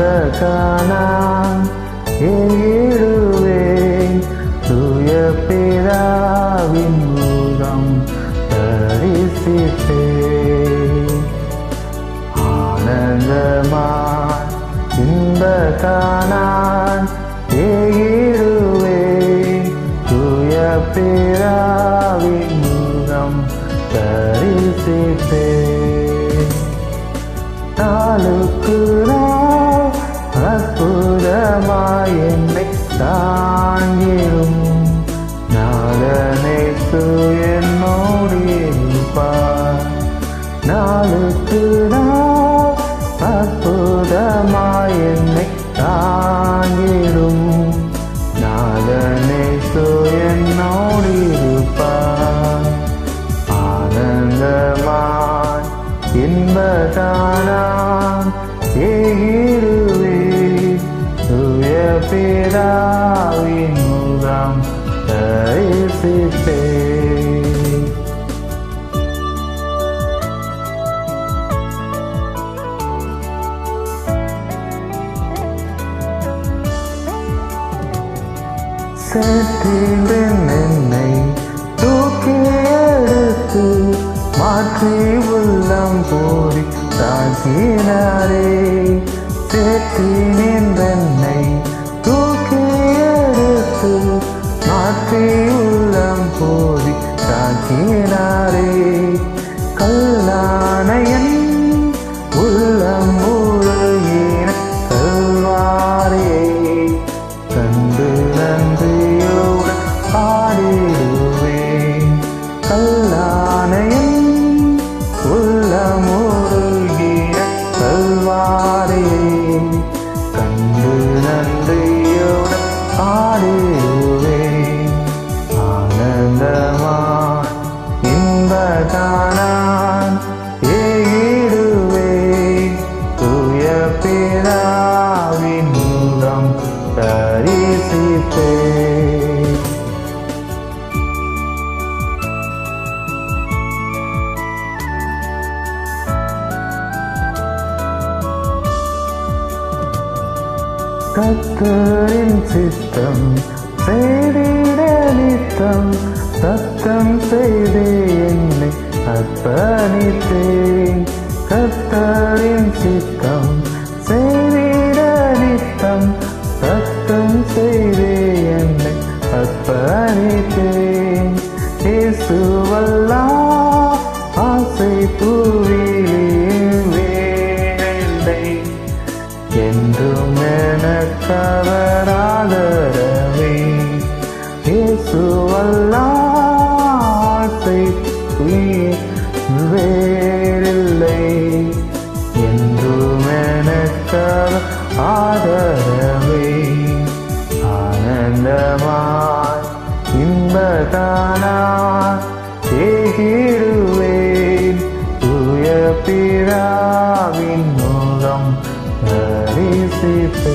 காணான் ஏழுவேன் தூய பிதாவின் முகம் தரிசிப்பேன் ஆனந்தமாய் இன்ப காணான். ஏழுவே தூய பிதாவின் முகம் தரிசிப்பேன் இயேசு என்னோடு இருப்பார். நாளுக்கு நாள் அற்புதமாய் என்னை தாங்கிடும். நாதனேசு என்னோடு இருப்பார். ஆனந்தமாய் இன்பதானான் ஏகிருவே தூய பிதாவின் முகம் தரிசிப்பே செத்திடன் என்னை தூக்கி எடுத்து மாற்றி உள்ளம் போரி தாக்கினாரே கத்தரின் சித்தம் செய்திட நித்தம் சத்தம் செய்து என்னை அர்ப்பணித்தேன். கத்தரின் சித்தம் செய்திட நித்தம் சத்தம் செய்து என்னை அர்ப்பணித்தேன். இயேசுவல் என்றும் எனக்கவராதரவே இயேசுவல்லாசை வேறில்லை என்றும் எனக்கவர் ஆதரவே ஆனந்தமாய் இன்பதானா ஏகிடுவேன். தூய பிராவின் Parisipe.